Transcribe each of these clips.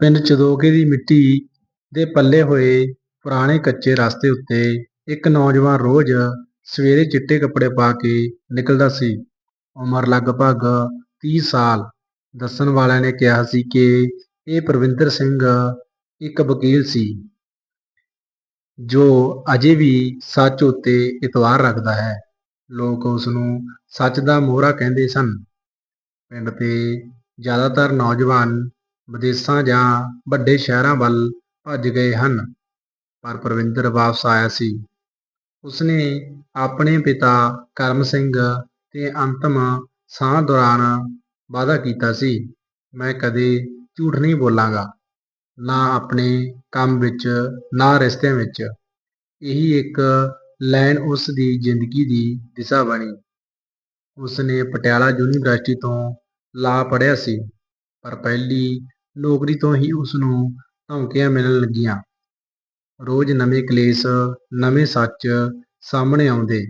ਪਿੰਡ ਚਦੋਕੇ ਦੀ ਮਿੱਟੀ ਦੇ ਪੱਲੇ ਹੋਏ ਪੁਰਾਣੇ ਕੱਚੇ ਰਸਤੇ ਉੱਤੇ ਇੱਕ ਨੌਜਵਾਨ ਰੋਜ਼ ਸਵੇਰੇ ਚਿੱਟੇ ਕੱਪੜੇ ਪਾ ਕੇ ਨਿਕਲਦਾ ਸੀ। ਉਮਰ ਲਗਭਗ ਤੀਹ ਸਾਲ। ਦੱਸਣ ਵਾਲਿਆਂ ਨੇ ਕਿਹਾ ਸੀ ਕਿ ਇਹ ਪਰਵਿੰਦਰ ਸਿੰਘ ਇੱਕ ਵਕੀਲ ਸੀ, ਜੋ ਅਜੇ ਵੀ ਸੱਚ ਉੱਤੇ ਇਤਬਾਰ ਰੱਖਦਾ ਹੈ। ਲੋਕ ਉਸਨੂੰ ਸੱਚ ਦਾ ਮੋਹਰਾ ਕਹਿੰਦੇ ਸਨ। ਪਿੰਡ ਦੇ ਜ਼ਿਆਦਾਤਰ ਨੌਜਵਾਨ ਵਿਦੇਸ਼ਾਂ ਜਾਂ ਵੱਡੇ ਸ਼ਹਿਰਾਂ ਵੱਲ ਭੱਜ ਗਏ ਹਨ, ਪਰ ਪਰਵਿੰਦਰ ਵਾਪਸ ਆਇਆ ਸੀ। ਉਸਨੇ ਆਪਣੇ ਪਿਤਾ ਕਰਮ ਸਿੰਘ ਤੇ ਅੰਤਮ ਸਾਹ ਦੌਰਾਨ ਵਾਅਦਾ ਕੀਤਾ ਸੀ, "ਮੈਂ ਕਦੇ ਝੂਠ ਨਹੀਂ ਬੋਲਾਂਗਾ, ਨਾ ਆਪਣੇ ਕੰਮ ਵਿੱਚ, ਨਾ ਰਿਸ਼ਤਿਆਂ ਵਿੱਚ।" ਇਹੀ ਇੱਕ ਲਾਈਨ ਉਸ ਦੀ ਜ਼ਿੰਦਗੀ ਦੀ ਦਿਸ਼ਾ ਬਣੀ। ਉਸਨੇ ਪਟਿਆਲਾ ਯੂਨੀਵਰਸਿਟੀ ਤੋਂ ਲਾ ਪੜ੍ਹਿਆ ਸੀ, ਪਰ ਪਹਿਲੀ ਨੌਕਰੀ ਤੋਂ ਹੀ ਉਸਨੂੰ ਧਮਕੀਆਂ ਮਿਲਣ ਲੱਗੀਆਂ। ਰੋਜ਼ ਨਵੇਂ ਕਲੇਸ ਨਵੇਂ ਸੱਚ ਸਾਹਮਣੇ ਆਉਂਦੇ,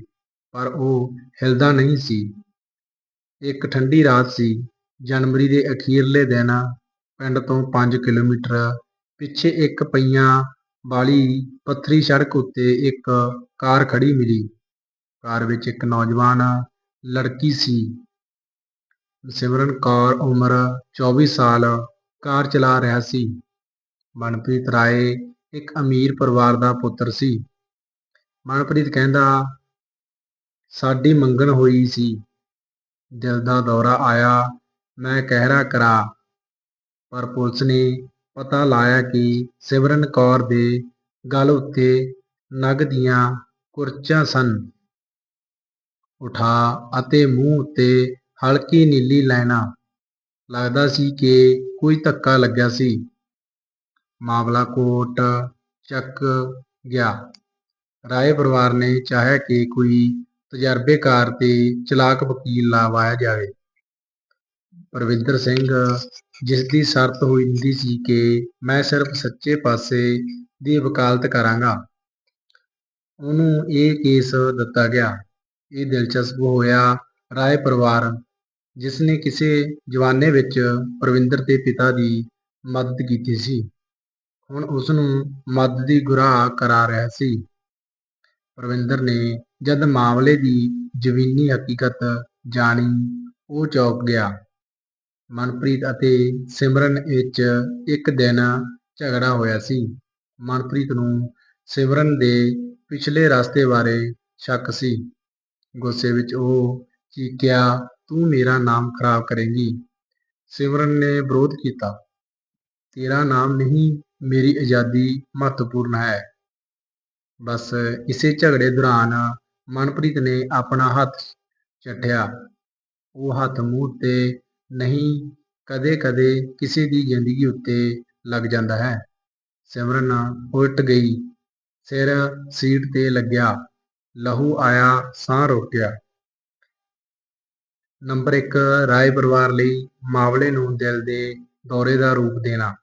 ਪਰ ਉਹ ਹਿਲਦਾ ਨਹੀਂ ਸੀ। ਇੱਕ ਠੰਢੀ ਰਾਤ ਸੀ। ਜਨਵਰੀ ਦੇ ਅਖੀਰਲੇ ਦਿਨ। ਪਿੰਡ ਤੋਂ ਪੰਜ ਕਿਲੋਮੀਟਰ ਪਿੱਛੇ ਇੱਕ ਪਈਆਂ ਵਾਲੀ ਪੱਥਰੀ ਸੜਕ ਉੱਤੇ ਇੱਕ ਕਾਰ ਖੜ੍ਹੀ ਮਿਲੀ। ਕਾਰ ਵਿੱਚ ਇੱਕ ਨੌਜਵਾਨ ਲੜਕੀ ਸੀ, ਸਿਮਰਨ ਕੌਰ ਉਮਰ ਚੌਵੀ ਸਾਲ, ਕਾਰ ਚਲਾ ਰਿਹਾ ਸੀ। ਮਨਪ੍ਰੀਤ ਰਾਏ ਇੱਕ ਅਮੀਰ ਪਰਿਵਾਰ ਦਾ ਪੁੱਤਰ ਸੀ। ਮਨਪ੍ਰੀਤ ਕਹਿੰਦਾ, "ਸਾਡੀ ਮੰਗਣ ਹੋਈ ਸੀ। ਦਿਲ ਦਾ ਦੌਰਾ ਆਇਆ, ਮੈਂ ਕਹਿਰਾ ਕਰਾ ਪਰ ਪੁਲਿਸ ਨੇ ਪਤਾ ਲਾਇਆ ਕਿ ਸਿਮਰਨ ਕੌਰ ਦੇ ਗਲ ਉੱਤੇ ਨਗ ਦੀਆਂ ਕੁਰਚਾਂ ਸਨ। ਉਠਾ ਅਤੇ ਮੂੰਹ ਉੱਤੇ ਹਲਕੀ ਨੀਲੀ ਲਾਈਨਾਂ। ਲੱਗਦਾ ਸੀ ਕਿ ਕੋਈ ਧੱਕਾ ਲੱਗਿਆ ਸੀ। ਮਾਮਲਾ ਕੋਰਟ ਚੱਕ ਗਿਆ। ਰਾਏ ਪਰਿਵਾਰ ਨੇ ਚਾਹਿਆ ਕਿ ਕੋਈ ਤਜਰਬੇਕਾਰ ਤੇ ਚਲਾਕ ਵਕੀਲ ਲਵਾਇਆ ਜਾਵੇ। ਪਰਵਿੰਦਰ ਸਿੰਘ, ਜਿਸਦੀ ਸ਼ਰਤ ਹੁੰਦੀ ਸੀ ਕਿ "ਮੈਂ ਸਿਰਫ਼ ਸੱਚੇ ਪਾਸੇ ਦੀ ਵਕਾਲਤ ਕਰਾਂਗਾ," ਉਹਨੂੰ ਇਹ ਕੇਸ ਦਿੱਤਾ ਗਿਆ। ਇਹ ਦਿਲਚਸਪ ਹੋਇਆ। ਰਾਏ ਪਰਿਵਾਰ, ਜਿਸਨੇ ਕਿਸੇ ਜਵਾਨੇ ਵਿੱਚ ਪਰਵਿੰਦਰ ਦੇ ਪਿਤਾ ਦੀ ਮਦਦ ਕੀਤੀ ਸੀ, ਹੁਣ ਉਸਨੂੰ ਮਦਦ ਦੀ ਗੁਹਾਰ ਕਰਾ ਰਿਹਾ ਸੀ। ਪਰਵਿੰਦਰ ਨੇ ਜਦ ਮਾਮਲੇ ਦੀ ਜ਼ਮੀਨੀ ਹਕੀਕਤ ਜਾਣੀ, ਉਹ ਚੌਕ ਗਿਆ। ਮਨਪ੍ਰੀਤ ਅਤੇ ਸਿਮਰਨ ਵਿੱਚ ਇੱਕ ਦਿਨ ਝਗੜਾ ਹੋਇਆ ਸੀ। ਮਨਪ੍ਰੀਤ ਨੂੰ ਸਿਮਰਨ ਦੇ ਪਿਛਲੇ ਰਸਤੇ ਬਾਰੇ ਸ਼ੱਕ ਸੀ। ਗੁੱਸੇ ਵਿੱਚ ਉਹ ਚੀਕਿਆ, "ਤੂੰ ਮੇਰਾ ਨਾਮ ਖਰਾਬ ਕਰੇਂਗੀ।" ਸਿਮਰਨ ਨੇ ਵਿਰੋਧ ਕੀਤਾ, "ਤੇਰਾ ਨਾਮ ਨਹੀਂ, ਮੇਰੀ ਆਜ਼ਾਦੀ ਮਹੱਤਵਪੂਰਨ ਹੈ।" ਬਸ ਇਸੇ ਝਗੜੇ ਦੌਰਾਨ ਮਨਪ੍ਰੀਤ ਨੇ ਆਪਣਾ ਹੱਥ ਚੱਟਿਆ। ਉਹ ਹੱਥ ਮੂੰਹ ਉੱਤੇ ਨਹੀਂ, ਕਦੇ-ਕਦੇ ਕਿਸੇ ਦੀ ਜ਼ਿੰਦਗੀ ਉੱਤੇ ਲੱਗ ਜਾਂਦਾ ਹੈ। ਸਿਮਰਨ ਉਲਟ ਗਈ, ਸਿਰ ਸੀਟ 'ਤੇ ਲੱਗਿਆ, ਲਹੂ ਆਇਆ, ਸਾਹ ਰੋਕਿਆ ਨੰਬਰ ਇੱਕ ਰਾਏ ਪਰਿਵਾਰ ਲਈ ਮਾਵਲੇ ਨੂੰ ਦਿਲ ਦੇ ਦੌਰੇ ਦਾ ਰੂਪ ਦੇਣਾ।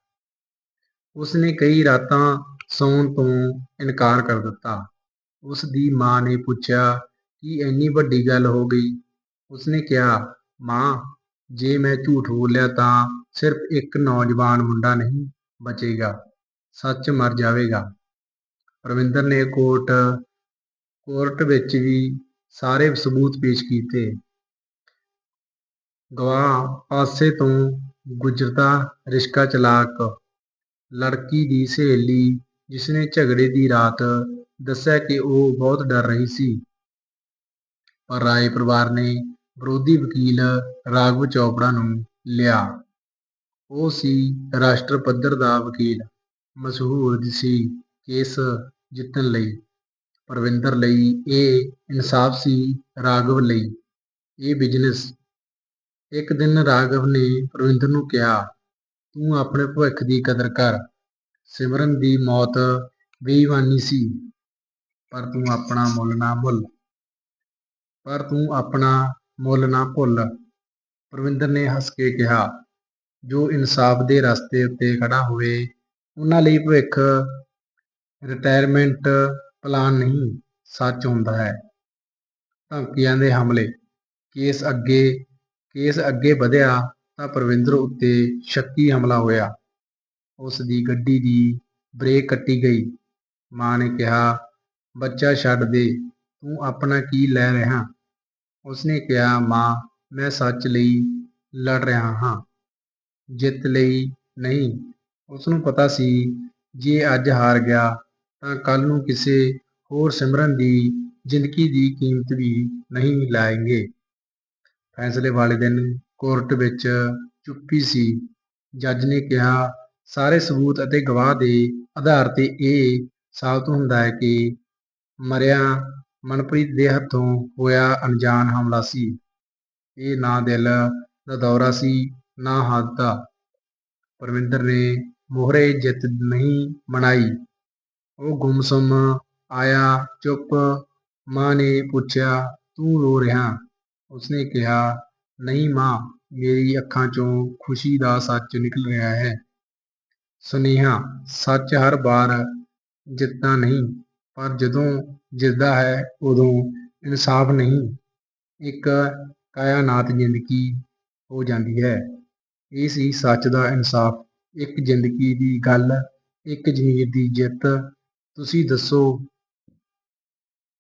ਉਸਨੇ ਕਈ ਰਾਤਾਂ ਸੌਣ ਤੋਂ ਇਨਕਾਰ ਕਰ ਦਿੱਤਾ। ਉਸ ਦੀ ਮਾਂ ਨੇ ਪੁੱਛਿਆ, ਕਿ ਇੰਨੀ ਵੱਡੀ ਗੱਲ ਹੋ ਗਈ?" ਉਸਨੇ ਕਿਹਾ, "ਮਾਂ, ਜੇ ਮੈਂ ਝੂਠ ਬੋਲਿਆ ਤਾਂ ਸਿਰਫ਼ ਇੱਕ ਨੌਜਵਾਨ ਮੁੰਡਾ ਨਹੀਂ ਬਚੇਗਾ, ਸੱਚ ਮਰ ਜਾਵੇਗਾ।" ਪਰਵਿੰਦਰ ਨੇ ਕੋਰਟ ਕੋਰਟ ਵਿੱਚ ਵੀ ਸਾਰੇ ਸਬੂਤ ਪੇਸ਼ ਕੀਤੇ। ਗਵਾਹ ਪਾਸੇ ਤੋਂ ਗੁਜ਼ਰਦਾ ਰਿਕਸ਼ਾ ਚਾਲਕ, ਲੜਕੀ ਦੀ ਸਹੇਲੀ ਜਿਸਨੇ ਝਗੜੇ ਦੀ ਰਾਤ ਦੱਸਿਆ ਕਿ ਉਹ ਬਹੁਤ ਡਰ ਰਹੀ ਸੀ। ਪਰ ਰਾਏ ਪਰਿਵਾਰ ਨੇ ਵਿਰੋਧੀ ਵਕੀਲ ਰਾਘਵ ਚੋਪੜਾ ਨੂੰ ਲਿਆ। ਉਹ ਸੀ ਰਾਸ਼ਟਰ ਪੱਧਰ ਦਾ ਵਕੀਲ, ਮਸ਼ਹੂਰ ਸੀ ਕੇਸ ਜਿੱਤਣ ਲਈ। ਪਰਵਿੰਦਰ ਲਈ ਇਹ ਇਨਸਾਫ਼ ਸੀ, ਰਾਘਵ ਲਈ ਇਹ ਬਿਜ਼ਨਸ। ਇੱਕ ਦਿਨ ਰਾਘਵ ਨੇ ਪਰਵਿੰਦਰ ਨੂੰ ਕਿਹਾ, "ਤੂੰ ਆਪਣੇ ਭਵਿੱਖ ਦੀ ਕਦਰ ਕਰ। ਸਿਮਰਨ ਦੀ ਮੌਤ ਬੇਈਮਾਨੀ ਸੀ, ਪਰ ਤੂੰ ਆਪਣਾ ਮੁੱਲ ਨਾ ਭੁੱਲ।" ਪਰ ਤੂੰ ਆਪਣਾ ਮੁੱਲ ਨਾ ਭੁੱਲ ਪਰਵਿੰਦਰ ਨੇ ਹੱਸ ਕੇ ਕਿਹਾ, "ਜੋ ਇਨਸਾਫ਼ ਦੇ ਰਸਤੇ ਉੱਤੇ ਖੜਾ ਹੋਵੇ, ਉਹਨਾਂ ਲਈ ਭਵਿੱਖ ਰਿਟਾਇਰਮੈਂਟ ਪਲਾਨ ਨਹੀਂ, ਸੱਚ ਹੁੰਦਾ ਹੈ।" ਧਮਕੀਆਂ ਦੇ ਹਮਲੇ। ਕੇਸ ਅੱਗੇ ਕੇਸ ਅੱਗੇ ਵਧਿਆ ਤਾਂ ਪਰਵਿੰਦਰ ਉੱਤੇ ਸ਼ੱਕੀ ਹਮਲਾ ਹੋਇਆ। ਉਸ ਦੀ ਗੱਡੀ ਦੀ ਬ੍ਰੇਕ ਕੱਟੀ ਗਈ। ਮਾਂ ਨੇ ਕਿਹਾ, "ਬੱਚਾ ਛੱਡ ਦੇ, ਤੂੰ ਆਪਣਾ ਕੀ ਲੈ ਰਿਹਾ ਉਸਨੇ ਕਿਹਾ, "ਮਾਂ, ਮੈਂ ਸੱਚ ਲਈ ਲੜ ਰਿਹਾ ਹਾਂ, ਜਿੱਤ ਲਈ ਨਹੀਂ।" ਉਸਨੂੰ ਪਤਾ ਸੀ, ਜੇ ਅੱਜ ਹਾਰ ਗਿਆ ਤਾਂ ਕੱਲ੍ਹ ਨੂੰ ਕਿਸੇ ਹੋਰ ਸਿਮਰਨ ਦੀ ਜ਼ਿੰਦਗੀ ਦੀ ਕੀਮਤ ਵੀ ਨਹੀਂ ਲਾਏਂਗੇ। ਫ਼ੈਸਲੇ ਵਾਲੇ ਦਿਨ ਕੋਰਟ ਵਿੱਚ ਚੁੱਪੀ ਸੀ। ਜੱਜ ਨੇ ਕਿਹਾ, "ਸਾਰੇ ਸਬੂਤ ਅਤੇ ਗਵਾਹ ਦੇ ਆਧਾਰ 'ਤੇ ਇਹ ਸਾਬਤ ਹੁੰਦਾ ਹੈ ਕਿ ਮਰਿਆ ਮਨਪ੍ਰੀਤ ਦੇ ਹੱਥੋਂ ਹੋਇਆ ਅਣਜਾਣ ਹਮਲਾ ਸੀ। ਇਹ ਨਾ ਦਿਲ ਦਾ ਦੌਰਾ ਸੀ, ਨਾ ਹਾਦਸਾ।" ਪਰਮਿੰਦਰ ਨੇ ਮੋਹਰੇ ਜਿੱਤ ਨਹੀਂ ਮਨਾਈ। ਉਹ ਗੁੰਮ-ਸੁੰਮ ਆਇਆ, ਚੁੱਪ। ਮਾਂ ਨੇ ਪੁੱਛਿਆ, "ਤੂੰ ਰੋ ਰਿਹਾ ਉਸਨੇ ਕਿਹਾ, "ਨਹੀਂ ਮਾਂ, ਮੇਰੀ ਅੱਖਾਂ 'ਚੋਂ ਖੁਸ਼ੀ ਦਾ ਸੱਚ ਨਿਕਲ ਰਿਹਾ ਹੈ।" ਸੁਨੇਹਾ ਸੱਚ ਹਰ ਵਾਰ ਜਿੱਤਦਾ ਨਹੀਂ, ਪਰ ਜਦੋਂ ਜਿੱਤਦਾ ਹੈ ਉਦੋਂ ਇਨਸਾਫ਼ ਨਹੀਂ, ਇੱਕ ਕਾਇਨਾਤ ਜ਼ਿੰਦਗੀ ਹੋ ਜਾਂਦੀ ਹੈ। ਇਹ ਸੀ ਸੱਚ ਦਾ ਇਨਸਾਫ਼। ਇੱਕ ਜ਼ਿੰਦਗੀ ਦੀ ਗੱਲ, ਇੱਕ ਜ਼ਮੀਰ ਦੀ ਜਿੱਤ। ਤੁਸੀਂ ਦੱਸੋ